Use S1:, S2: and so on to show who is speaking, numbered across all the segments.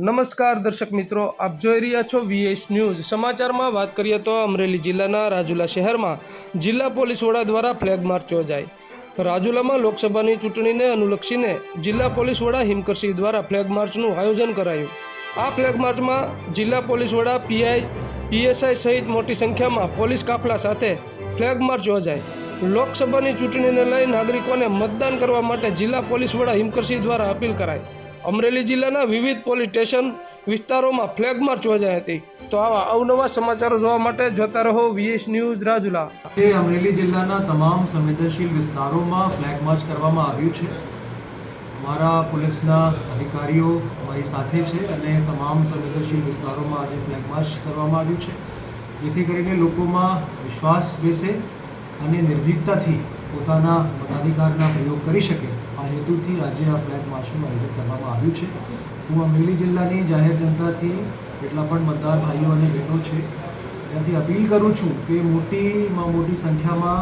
S1: નમસ્કાર દર્શક મિત્રો, આપ જોઈ રહ્યા છો વીએસ ન્યૂઝ સમાચારમાં વાત કરીએ તો અમરેલી જિલ્લાના રાજુલા શહેરમાં જિલ્લા પોલીસ વડા દ્વારા ફ્લેગ માર્ચ યોજાઈ રાજુલામાં લોકસભાની ચૂંટણીને અનુલક્ષીને જિલ્લા પોલીસ વડા હિમકરસિંહ દ્વારા ફ્લેગ માર્ચનું આયોજન કરાયું. આ ફ્લેગ માર્ચમાં જિલ્લા પોલીસ વડા પીઆઈ પીએસઆઈ સહિત મોટી સંખ્યામાં પોલીસ કાફલા સાથે ફ્લેગ માર્ચ યોજાઈ લોકસભાની ચૂંટણીને લઈ નાગરિકોને મતદાન કરવા માટે જિલ્લા પોલીસ વડા હિમકરસિંહ દ્વારા અપીલ કરાઈ. અમરેલી જિલ્લાના વિવિધ પોલીસ સ્ટેશન વિસ્તારોમાં ફ્લેગ માર્ચ યોજાઈ હતી. તો આવા અવનવા સમાચારો જોવા માટે જોતા રહો વીએસ ન્યૂઝ રાજુલા.
S2: તે અમરેલી જિલ્લાના તમામ સંવેદનશીલ વિસ્તારોમાં ફ્લેગ માર્ચ કરવામાં આવ્યું છે. અમારા પોલીસના અધિકારીઓ અમારી સાથે છે અને તમામ સંવેદનશીલ વિસ્તારોમાં આજે ફ્લેગ માર્ચ કરવામાં આવ્યું છે. જેથી કરીને લોકોમાં વિશ્વાસ બેસે અને નિર્ભીકતાથી પોતાના મતાધિકારના પ્રયોગ કરી શકે, આ હેતુથી આજે આ ફ્લેગ માર્ચનું આયોજન કરવામાં આવ્યું છે. હું અમરેલી જિલ્લાની જાહેર જનતાથી જેટલા પણ મતદાર ભાઈઓ અને બહેનો છે, ત્યાંથી અપીલ કરું છું કે મોટીમાં મોટી સંખ્યામાં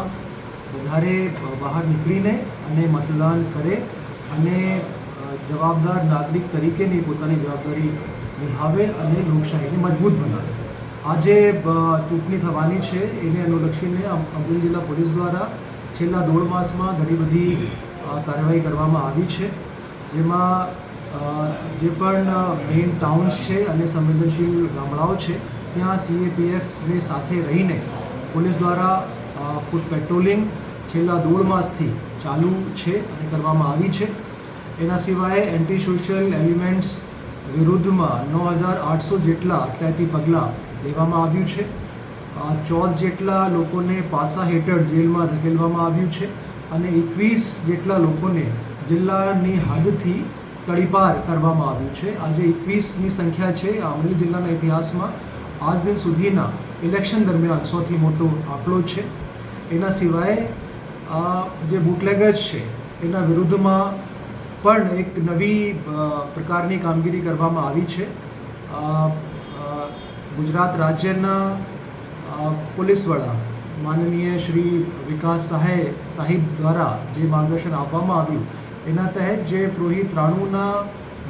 S2: વધારે બહાર નીકળીને અને મતદાન કરે અને જવાબદાર નાગરિક તરીકેની પોતાની જવાબદારી નિભાવે અને લોકશાહીને મજબૂત બનાવે. આજે ચૂંટણી થવાની છે, એને અનુલક્ષીને અમ- અમરેલી જિલ્લા પોલીસ દ્વારા છેલ્લા દોઢ માસમાં ઘણી બધી કાર્યવાહી કરવામાં આવી છે. જેમાં જે પણ મેઇન ટાઉન્સ છે અને સંવેદનશીલ ગામડાઓ છે, ત્યાં સીએપીએફને સાથે રહીને પોલીસ દ્વારા ફૂટ પેટ્રોલિંગ છેલ્લા દોઢ માસથી ચાલુ છે અને કરવામાં આવી છે. એના સિવાય એન્ટી સોશિયલ એલિમેન્ટ્સ વિરુદ્ધમાં નવ હજાર આઠસો જેટલા અટકાયતી પગલાં લેવામાં આવ્યું છે. ચૌદ જેટલા લોકોને પાસા હેઠળ જેલમાં ધકેલવામાં આવ્યું છે અને એકવીસ જેટલા લોકોને જિલ્લાની હદથી તડીપાર કરવામાં આવ્યું છે. આજે એકવીસની સંખ્યા છે અમરેલી જિલ્લાના ઇતિહાસમાં. આજ દિન સુધીના ઇલેક્શન દરમિયાન સૌથી મોટો આંકડો છે. એના સિવાય જે બુટલેગર્સ છે, એના વિરુદ્ધમાં પણ એક નવી પ્રકારની કામગીરી કરવામાં આવી છે. ગુજરાત રાજ્યના પોલીસ વડા માનનીય શ્રી વિકાસ સહાય સાહેબ દ્વારા જે માર્ગદર્શન આપવામાં આવ્યું, એના તહેત જે પુરોહિત રાણુના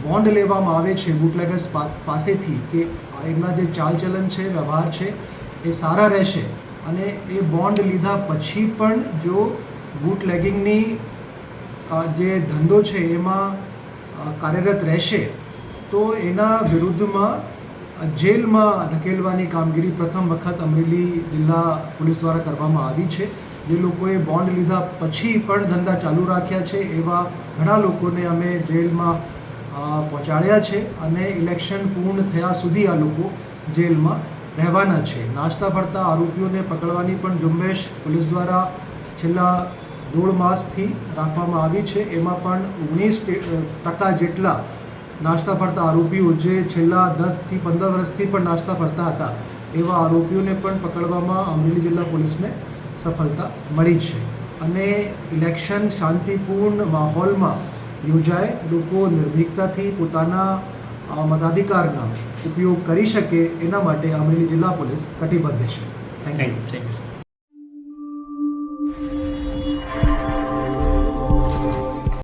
S2: બોન્ડ લેવામાં આવે છે બુકલેગર્સ પાસેથી કે એમના જે ચાલચલન છે, વ્યવહાર છે, એ સારા રહેશે અને એ બોન્ડ લીધા પછી પણ જો બુટલેગિંગની લેગિંગની જે ધંધો છે એમાં કાર્યરત રહેશે, તો એના વિરુદ્ધમાં જેલમાં ધકેલવાની કામગીરી પ્રથમ વખત અમરેલી જિલ્લા પોલીસ દ્વારા કરવામાં આવી છે. જે લોકોએ બોન્ડ લીધા પછી પણ ધંધા ચાલુ રાખ્યા છે એવા ઘણા લોકોને અમે જેલમાં પહોંચાડ્યા છે અને ઇલેક્શન પૂર્ણ થયા સુધી આ લોકો જેલમાં રહેવાના છે. નાસ્તા ફરતા આરોપીઓને પકડવાની પણ ઝુંબેશ પોલીસ દ્વારા છેલ્લા દોઢ માસથી રાખવામાં આવી છે. એમાં પણ ઓગણીસ ટકા જેટલા નાસ્તા ફરતા આરોપીઓ જે છેલ્લા દસથી પંદર વર્ષથી પણ નાસ્તા ફરતા હતા, એવા આરોપીઓને પણ પકડવામાં અમરેલી જિલ્લા પોલીસને સફળતા મળી છે. અને ઇલેક્શન શાંતિપૂર્ણ માહોલમાં યોજાય, લોકો નિર્ભીકતાથી પોતાના મતાધિકારના ઉપયોગ કરી શકે એના માટે અમરેલી જિલ્લા પોલીસ કટિબદ્ધ છે. Thank you
S3: thank you